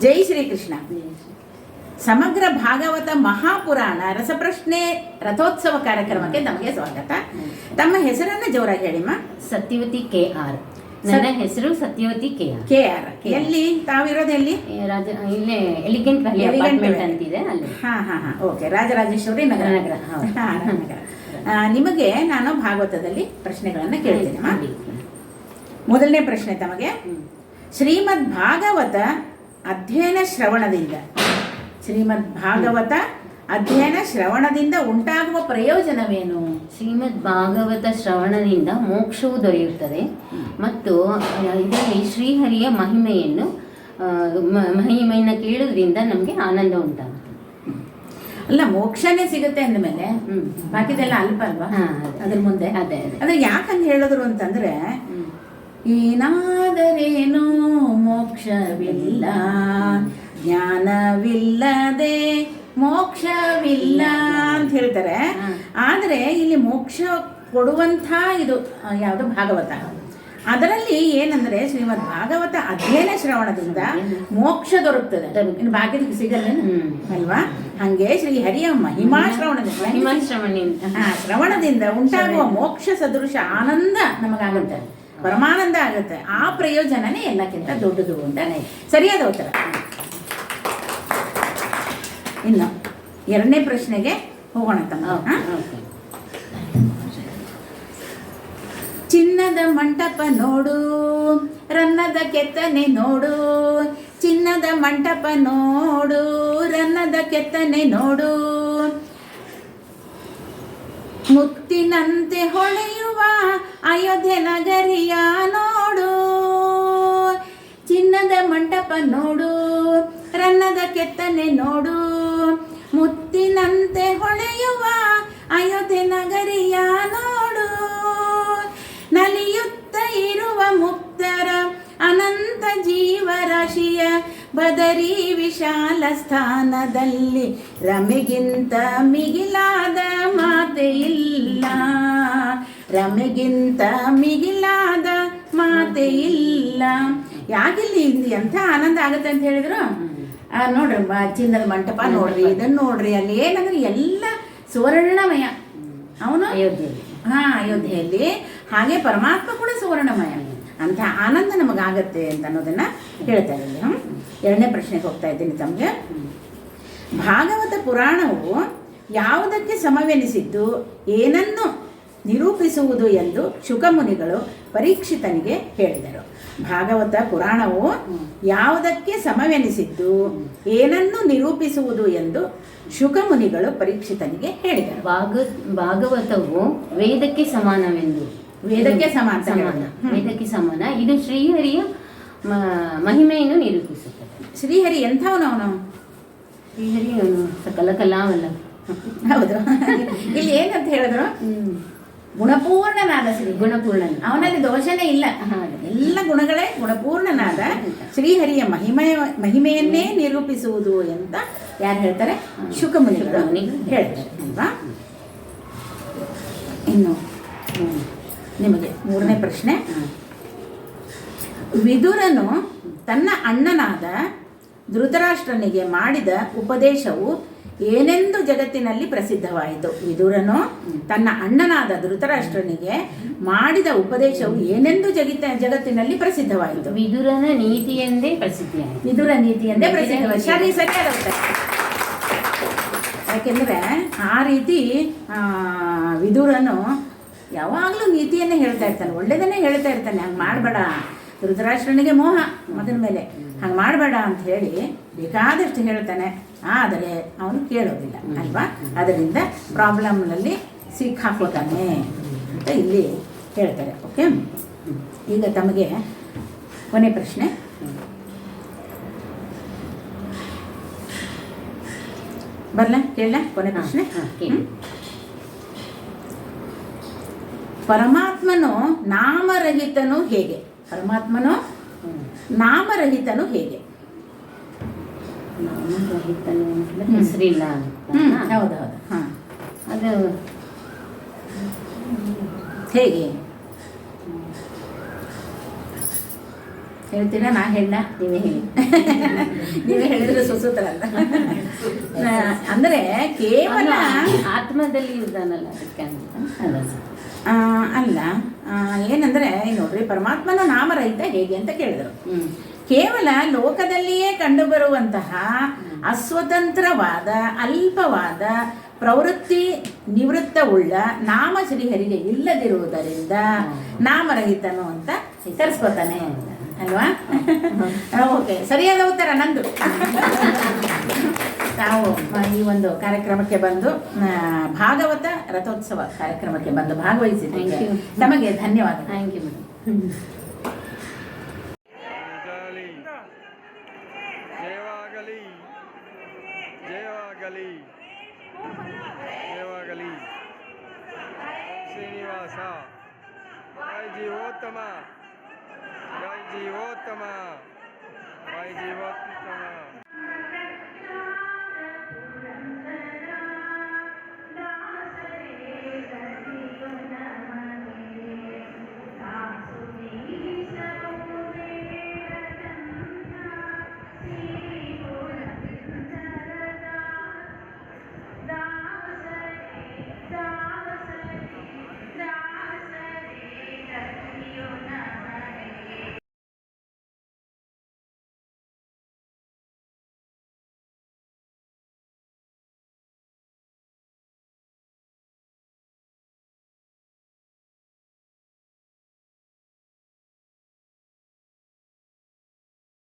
ಜೈ ಶ್ರೀಕೃಷ್ಣ. ಸಮಗ್ರ ಭಾಗವತ ಮಹಾಪುರಾಣ ರಸಪ್ರಶ್ನೆ ರಥೋತ್ಸವ ಕಾರ್ಯಕ್ರಮಕ್ಕೆ ನಮಗೆ ಸ್ವಾಗತ. ತಮ್ಮ ಹೆಸರನ್ನ ಜೋರಾಗಿ ಹೇಳಿಮ್ಮ ಸತ್ಯವತಿ ಕೆ ಆರ್. ನನ್ನ ಹೆಸರು Satyavathi K R. K R. ಎಲ್ಲಿ? ತಾವಿರೋದು ಎಲ್ಲಿ? ರಾಜ ಇಲ್ಲೇ ಎಲಿಗೆಂಟ್ ವ್ಯಾಲಿ ಅಪಾರ್ಟ್ಮೆಂಟ್. ಅಂತಿದೆ ಅಲ್ಲಿ. ಹಾ ಹಾ ಹಾ. ಓಕೆ ರಾಜರಾಜೇಶ್ವರಿ ನಗರ. ನಗರ. ಆ, ನಿಮಗೆ ನಾನು ಭಾಗವತದಲ್ಲಿ ಪ್ರಶ್ನೆಗಳನ್ನ ಕೇಳ್ತೀನಿ. ಮೊದಲನೇ ಪ್ರಶ್ನೆ ತಮಗೆ. ಶ್ರೀಮದ್ ಭಾಗವತ ಅಧ್ಯಯನ ಶ್ರವಣದಿಂದ. ಶ್ರೀಮದ್ ಭಾಗವತ ಅಧ್ಯಯನ ಶ್ರವಣದಿಂದ ಉಂಟಾಗುವ ಪ್ರಯೋಜನವೇನು? ಶ್ರೀಮದ್ ಭಾಗವತ ಶ್ರವಣದಿಂದ ಮೋಕ್ಷವು ದೊರೆಯುತ್ತದೆ. ಮತ್ತು ಇದರಲ್ಲಿ ಶ್ರೀಹರಿಯ ಮಹಿಮೆಯನ್ನು ಮಹಿಮೆಯನ್ನು ಕೇಳುವುದರಿಂದ ನಮಗೆ ಆನಂದ ಉಂಟಾಗುತ್ತೆ ಅಲ್ಲ ಮೋಕ್ಷನೇ ಸಿಗುತ್ತೆ ಅಂದಮೇಲೆ ಹ್ಮ್. ಬಾಕಿದೆಲ್ಲ ಅಲ್ಪ ಅಲ್ವಾ? ಹಾ, ಅದ್ರ ಮುಂದೆ. ಅದೇ ಅದೇ. ಯಾಕಂತ ಹೇಳಿದ್ರು ಅಂತಂದ್ರೆ. ಏನಾದರೇನೋ ಮೋಕ್ಷವಿಲ್ಲ. ಜ್ಞಾನವಿಲ್ಲದೆ ಮೋಕ್ಷವಿಲ್ಲ ಅಂತ ಹೇಳ್ತಾರೆ. ಆದರೆ ಇಲ್ಲಿ ಮೋಕ್ಷ ಕೊಡುವಂಥ ಇದು ಯಾವುದು ಭಾಗವತ. ಅದರಲ್ಲಿ ಏನಂದ್ರೆ ಶ್ರೀಮದ್ ಭಾಗವತ ಅಧ್ಯಯನ ಶ್ರವಣದಿಂದ ಮೋಕ್ಷ ದೊರಕುತ್ತದೆ. ಇನ್ನು ಭಾಗ್ಯದಕ್ಕೆ ಸಿಗಲ್ಲ. ಅಲ್ವಾ? ಹಂಗೆ ಶ್ರೀ ಹರಿಯ ಮಹಿಮಾ ಶ್ರವಣದಿಂದ. ಶ್ರವಣದಿಂದ ಉಂಟಾಗುವ ಮೋಕ್ಷ ಸದೃಶ ಆನಂದ ನಮಗಾಗುತ್ತೆ. ಪರಮಾನಂದ ಆಗುತ್ತೆ. ಆ ಪ್ರಯೋಜನನೇ ಎಲ್ಲಕ್ಕಿಂತ ದೊಡ್ಡದು ಅಂತಾನೆ. ಸರಿಯಾದ ಉತ್ತರ. ಇನ್ನು ಎರಡನೇ ಪ್ರಶ್ನೆಗೆ ಹೋಗೋಣ ತಮ್ಮ. ಚಿನ್ನದ ಮಂಟಪ ನೋಡು ರನ್ನದ ಕೆತ್ತನೆ ನೋಡು ಚಿನ್ನದ ಮಂಟಪ ನೋಡು ರನ್ನದ ಕೆತ್ತನೆ ನೋಡು. ಮುತ್ತಿನಂತೆ ಹೊಳೆಯುವ ಅಯೋಧ್ಯೆ ನಗರಿಯ ನೋಡು. ಚಿನ್ನದ ಮಂಟಪ ನೋಡು. ರನ್ನದ ಕೆತ್ತನೆ ನೋಡು. ಮುತ್ತಿನಂತೆ ಹೊಳೆಯುವ ಅಯೋಧ್ಯೆ ನಗರಿಯ ನೋಡು. ನಲಿಯುತ್ತ ಇರುವ ಮುಕ್ತರ ಅನಂತ ಜೀವರಾಶಿಯ ಬದರಿ ವಿಶಾಲ ಸ್ಥಾನದಲ್ಲಿ ರಮೆಗಿಂತ ಮಿಗಿಲಾದ ಮಾತೆ ಇಲ್ಲ. ರಮೆಗಿಂತ ಮಿಗಿಲಾದ ಮಾತೆ ಇಲ್ಲ ಯಾಕಿಲ್ಲಿ ಇಲ್ಲಿ ಎಂಥ ಆನಂದ ಆಗುತ್ತೆ ಅಂತ ಹೇಳಿದ್ರು? ನೋಡ್ರಿ ಚಿನ್ನದ ಮಂಟಪ ನೋಡ್ರಿ ಇದನ್ನ ನೋಡ್ರಿ ಅಲ್ಲಿ ಏನಂದ್ರೆ ಎಲ್ಲ ಸುವರ್ಣಮಯ. ಅವನು? ಅಯೋಧ್ಯೆಯಲ್ಲಿ. ಹಾ ಅಯೋಧ್ಯೆಯಲ್ಲಿ. ಹಾಗೆ ಪರಮಾತ್ಮ ಕೂಡ ಸುವರ್ಣಮಯ. ಅಂತ ಆನಂದ ನಮಗಾಗತ್ತೆ ಅಂತ ಅನ್ನೋದನ್ನ ಹೇಳ್ತಾ ಇದ್ದೀನಿ? ಎರಡನೇ ಪ್ರಶ್ನೆಗೆ ಹೋಗ್ತಾ ಇದ್ದೀನಿ ತಮಗೆ. ಭಾಗವತ ಪುರಾಣವು ಯಾವುದಕ್ಕೆ ಸಮವೆನಿಸಿದ್ದು? ಏನನ್ನು? ನಿರೂಪಿಸುವುದು ಎಂದು ಶುಕಮುನಿಗಳು ಪರೀಕ್ಷಿತನಿಗೆ ಹೇಳಿದರು. ಭಾಗವತ ಪುರಾಣವು ಯಾವುದಕ್ಕೆ ಸಮವೆನಿಸಿದ್ದು ಏನನ್ನು ನಿರೂಪಿಸುವುದು ಎಂದು ಶುಕಮುನಿಗಳು ಪರೀಕ್ಷಿತನಿಗೆ ಹೇಳಿದರು. ಭಾಗ ಭಾಗವತವು ವೇದಕ್ಕೆ ಸಮಾನವೆಂದು. ವೇದಕ್ಕೆ ಸಮಾನ ಸಮಾನ. ವೇದಕ್ಕೆ ಸಮಾನ. ಇದು ಶ್ರೀಹರಿಯ ಮಹಿಮೆಯನ್ನು ನಿರೂಪಿಸುತ್ತದೆ. ಶ್ರೀಹರಿ ಎಂಥವನು ಅವನು? ಶ್ರೀಹರಿ ಅವನು ಸಕಲ ಕಲಾವಲ್ಲ. ಹೌದು. ಇಲ್ಲಿ ಏನಂತ ಹೇಳಿದ್ರು? ಗುಣಪೂರ್ಣನಾದ ಶ್ರೀ ಗುಣಪೂರ್ಣನ ಅವನಲ್ಲಿ ದೋಷನೇ ಇಲ್ಲ. ಎಲ್ಲ ಗುಣಗಳೇ ಗುಣಪೂರ್ಣನಾದ ಶ್ರೀಹರಿಯ ಮಹಿಮೆಯ ಮಹಿಮೆಯನ್ನೇ ನಿರೂಪಿಸುವುದು ಅಂತ ಯಾರು ಹೇಳ್ತಾರೆ? ಶುಕಮುನಿ ಶುಕಮುನಿಗಳು ಹೇಳ್ತಾರೆ. ಅಲ್ವಾ? ಇನ್ನು. ನಿಮಗೆ ಮೂರನೇ ಪ್ರಶ್ನೆ. ವಿದುರನು ತನ್ನ ಅಣ್ಣನಾದ ಧೃತರಾಷ್ಟ್ರನಿಗೆ ಮಾಡಿದ ಉಪದೇಶವು ಏನೆಂದು ಜಗತ್ತಿನಲ್ಲಿ ಪ್ರಸಿದ್ಧವಾಯಿತು. ವಿದುರನು ತನ್ನ ಅಣ್ಣನಾದ ಧೃತರಾಷ್ಟ್ರನಿಗೆ ಮಾಡಿದ ಉಪದೇಶವು ಏನೆಂದು ಜಗತ್ತ ಜಗತ್ತಿನಲ್ಲಿ ಪ್ರಸಿದ್ಧವಾಯಿತು. ವಿದುರನ ನೀತಿ ಎಂದೇ ಪ್ರಸಿದ್ಧಿಯಾಯಿತು. ವಿದುರ ನೀತಿ ಎಂದೇ ಪ್ರಸಿದ್ಧವಾಯಿತು. ಸರಿ ಸರಿಯಾದ ಉತ್ತರ. ಯಾಕೆಂದ್ರೆ ಆ ರೀತಿ ಆ, ವಿದುರನು ಯಾವಾಗಲೂ ನೀತಿಯನ್ನೇ ಹೇಳ್ತಾ ಇರ್ತಾನೆ. ಒಳ್ಳೇದನ್ನೇ ಹೇಳ್ತಾ ಇರ್ತಾನೆ. ಹಂಗೆ ಮಾಡಬೇಡ. ಧೃತರಾಷ್ಟ್ರನಿಗೆ ಮೋಹ ಮಗನ ಮೇಲೆ. ಹಂಗೆ ಮಾಡಬೇಡ ಅಂತ ಹೇಳಿ ಬೇಕಾದಷ್ಟು ಹೇಳ್ತಾನೆ. ಆದರೆ ಅವನು ಕೇಳೋದಿಲ್ಲ ಅಲ್ವಾ? ಅದರಿಂದ ಪ್ರಾಬ್ಲಮ್ನಲ್ಲಿ ಸಿಕ್ಕಾಕೋತಾನೆ ಅಂತ ಇಲ್ಲಿ ಹೇಳ್ತಾರೆ ಓಕೆ ಈಗ ತಮಗೆ ಕೊನೆ ಪ್ರಶ್ನೆ. ಬರ್ಲ? ಕೇಳ ಕೊನೆ ಪ್ರಶ್ನೆ? ಪರಮಾತ್ಮನು ನಾಮರಹಿತನು ಹೇಗೆ? ಪರಮಾತ್ಮನು. ನಾಮರಹಿತನು ಹೇಗೆ? ನಾಮರಹಿತನು ಹೆಸರಿಲ್ಲ ಹೌದೌದು ಹಾಂ. ಅದು ಹೇಗೆ? ಹೇಳ್ತೀರಾ? ನಾ ಹೆಣ್ಣ ನೀವೇ ಹೇಳಿ. ನೀವೇ ಹೇಳಿದ್ರೆ ಸುಸೂತ್ರ ಅಂತ ಅಂದರೆ ಕೇವಲ ಆತ್ಮದಲ್ಲಿ ಇದ್ದಾನಲ್ಲ ಅದಕ್ಕೆ ಅಲ್ಲ. ಏನಂದ್ರೆ ನೋಡ್ರಿ ಪರಮಾತ್ಮನ ನಾಮರಹಿತ ಹೇಗೆ ಅಂತ ಕೇಳಿದರು. ಕೇವಲ ಲೋಕದಲ್ಲಿಯೇ ಕಂಡುಬರುವಂತಹ ಅಸ್ವತಂತ್ರವಾದ ಅಲ್ಪವಾದ ಪ್ರವೃತ್ತಿ ನಿವೃತ್ತವುಳ್ಳ ನಾಮ ಶ್ರೀಹರಿಗೆ ಇಲ್ಲದಿರುವುದರಿಂದ ನಾಮರಹಿತನು ಅಂತ ಕರೆಸ್ಕೊತಾನೆ ಅಲ್ವಾ? ಓಕೆ ಸರಿಯಾದ ಉತ್ತರ ನಂದು. ನಾವು ಈ ಒಂದು ಕಾರ್ಯಕ್ರಮಕ್ಕೆ ಬಂದು ಭಾಗವತ ರಥೋತ್ಸವ ಕಾರ್ಯಕ್ರಮಕ್ಕೆ ಬಂದು ಭಾಗವಹಿಸಿದ್ದಕ್ಕೆ ನಮಗೆ you. ತಮಗೆ ಧನ್ಯವಾದ. ಥ್ಯಾಂಕ್ ಯು ಮೇಡಮ್ ಜಯವಾಗಲಿ. ಜಯವಾಗಲಿ. YG ウォートマン。ウォータマン。